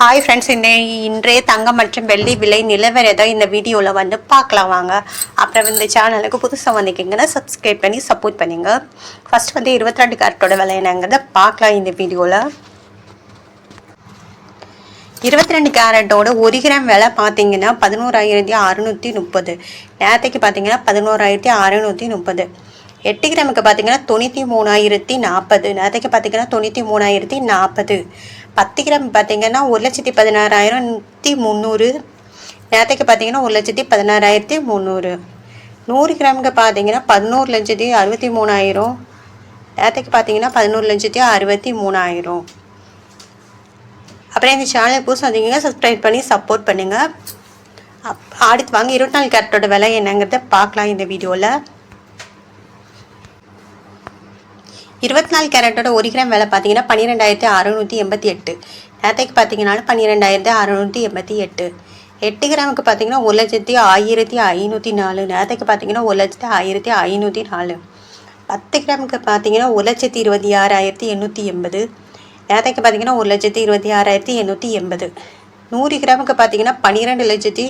Hi friends இந்த இன்றைய தங்கம் மற்றும் வெள்ளி விலை நிலவரதை இந்த வீடியோவில் வந்து பார்க்கலாம் வாங்க. அப்புறம் இந்த சேனலுக்கு புதுசாக வந்திருக்கீங்கன்னா சப்ஸ்கிரைப் பண்ணி சப்போர்ட் பண்ணுங்க. ஃபர்ஸ்ட் வந்து இருபத்தி ரெண்டு கேரட்டோட விலை என்னங்கிறத பார்க்கலாம் இந்த வீடியோவில் இருபத்தி ரெண்டு கேரட்டோட ஒரு கிராம் விலை பார்த்தீங்கன்னா பதினோராயிரத்தி அறுநூற்றி முப்பது. நேரத்தைக்கு பார்த்தீங்கன்னா பதினோராயிரத்தி அறுநூற்றி முப்பது. எட்டு கிராமுக்கு பார்த்தீங்கன்னா தொண்ணூற்றி மூணாயிரத்தி நாற்பது. நேரத்தைக்கு பார்த்தீங்கன்னா தொண்ணூற்றி மூணாயிரத்தி நாற்பது. பத்து கிராம் பார்த்தீங்கன்னா ஒரு லட்சத்தி பதினாறாயிரத்தி முந்நூறு. நேரத்துக்கு பார்த்தீங்கன்னா ஒரு லட்சத்தி பதினாறாயிரத்தி முந்நூறு. நூறு கிராமுக்கு பார்த்தீங்கன்னா பதினோரு லட்சத்தி அறுபத்தி மூணாயிரம். நேரத்துக்கு பார்த்தீங்கன்னா பதினோரு லட்சத்தி அறுபத்தி மூணாயிரம். அப்புறம் இந்த சேனலை புதுசு வந்தீங்கன்னா சப்ஸ்கிரைப் பண்ணி சப்போர்ட் பண்ணுங்கள் அப் அடுத்து வாங்க இருபத்தி நாலு கேரட்டோட விலை என்னங்கிறத பார்க்கலாம் இந்த வீடியோவில் இருபத்தி நாலு கேரட்டோட ஒரு கிராம் விலை பார்த்தீங்கன்னா பன்னிரெண்டாயிரத்தி அறுநூற்றி எண்பத்தி எட்டு. நேரத்தைக்கு பார்த்தீங்கன்னாலும் பன்னிரெண்டாயிரத்தி அறுநூற்றி எண்பத்தி எட்டு. எட்டு கிராமுக்கு பார்த்தீங்கன்னா ஒரு லட்சத்தி ஆயிரத்தி ஐநூற்றி நாலு. நேரத்துக்கு பார்த்தீங்கன்னா ஒரு லட்சத்தி ஆயிரத்தி ஐநூற்றி நாலு. பத்து கிராமுக்கு பார்த்தீங்கன்னா ஒரு லட்சத்தி இருபத்தி ஆறாயிரத்தி எண்ணூற்றி எண்பது. நேரத்துக்கு பார்த்தீங்கன்னா ஒரு லட்சத்தி இருபத்தி ஆறாயிரத்தி எண்ணூற்றி எண்பது. நூறு கிராமுக்கு பார்த்தீங்கன்னா பன்னிரெண்டு லட்சத்தி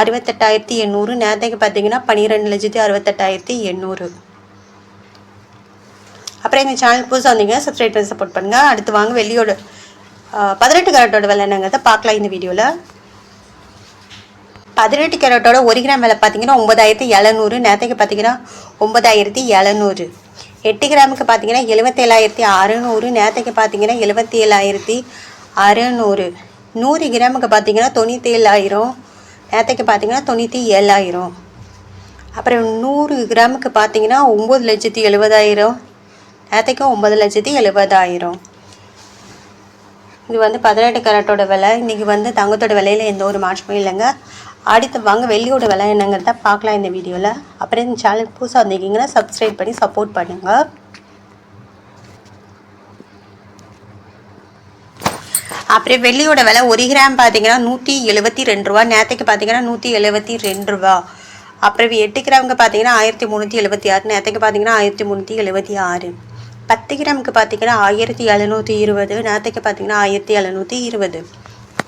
அறுபத்தெட்டாயிரத்தி எண்ணூறு. நேரத்துக்கு பார்த்தீங்கன்னா பன்னிரெண்டு லட்சத்தி அறுபத்தெட்டாயிரத்தி எண்ணூறு. அப்புறம் எங்கள் சேனல் புதுசாக வந்தீங்க சப்ஸ்கிரைப் பண்ணி சப்போர்ட் பண்ணுங்கள் அடுத்து வாங்க வெள்ளியோட பதினெட்டு கேரட்டோட விலை என்னங்கிறத பார்க்கலாம் இந்த வீடியோவில் பதினெட்டு கேரட்டோட ஒரு கிராம் விலை பார்த்தீங்கன்னா ஒம்பதாயிரத்தி எழுநூறு. நேரத்துக்கு பார்த்தீங்கன்னா ஒன்பதாயிரத்தி எழுநூறு. எட்டு கிராமுக்கு பார்த்தீங்கன்னா எழுபத்தேழாயிரத்தி அறநூறு. நேரத்துக்கு பார்த்தீங்கன்னா எழுபத்தி ஏழாயிரத்தி அறநூறு. நூறு கிராமுக்கு பார்த்தீங்கன்னா தொண்ணூற்றி ஏழாயிரம் நேரத்துக்கு பார்த்தீங்கன்னா தொண்ணூற்றி ஏழாயிரம் அப்புறம் நூறு கிராமுக்கு பார்த்தீங்கன்னா ஒம்பது லட்சத்தி எழுபதாயிரம் நேரத்துக்கு ஒம்பது லட்சத்தி எழுபதாயிரம். இது வந்து பதினெட்டு கரட்டோட விலை. இன்றைக்கி வந்து தங்கத்தோட விலையில் எந்த ஒரு மாற்றமும் இல்லைங்க. அடுத்து வாங்க வெள்ளியோட விலை என்னங்கிறத பார்க்கலாம் இந்த வீடியோவில் அப்புறம் இந்த சேனல் புதுசாக வந்திருக்கீங்கன்னா சப்ஸ்கிரைப் பண்ணி சப்போர்ட் பண்ணுங்கள் அப்புறம் வெள்ளியோட விலை ஒரு கிராம் பார்த்தீங்கன்னா நூற்றி எழுபத்தி ரெண்டு ரூபா. நேரத்துக்கு பார்த்தீங்கன்னா நூற்றி எழுபத்தி ரெண்டு ரூபா. அப்புறம் எட்டு கிராமுக்கு பார்த்தீங்கன்னா ஆயிரத்தி முந்நூற்றி எழுபத்தி ஆறு. நேரத்துக்கு பார்த்தீங்கன்னா ஆயிரத்தி முந்நூற்றி எழுபத்தி ஆறு. பத்து கிராமுக்கு பார்த்தீங்கன்னா ஆயிரத்தி எழுநூற்றி இருபது நேரத்துக்கு பார்த்தீங்கன்னா ஆயிரத்தி எழுநூற்றி இருபது.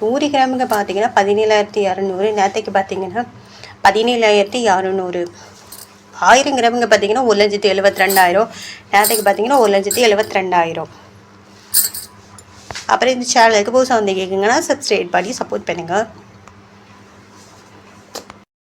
நூறு கிராமுக்கு பார்த்தீங்கன்னா பதினேழாயிரத்தி இரநூறு நேரத்துக்கு பார்த்தீங்கன்னா பதினேழாயிரத்தி இரநூறு ஆயிரம் கிராமுக்கு பார்த்தீங்கன்னா ஒரு லட்சத்தி எழுபத்தி ரெண்டாயிரம் நேரத்துக்கு பார்த்தீங்கன்னா ஒரு லட்சத்தி எழுபத்தி ரெண்டாயிரம் அப்புறம் இந்த சேனலுக்கு புதுசாக வந்து கேட்குங்கன்னா சப்ஸ்கிரைப் பண்ணி சப்போர்ட் பண்ணுங்கள்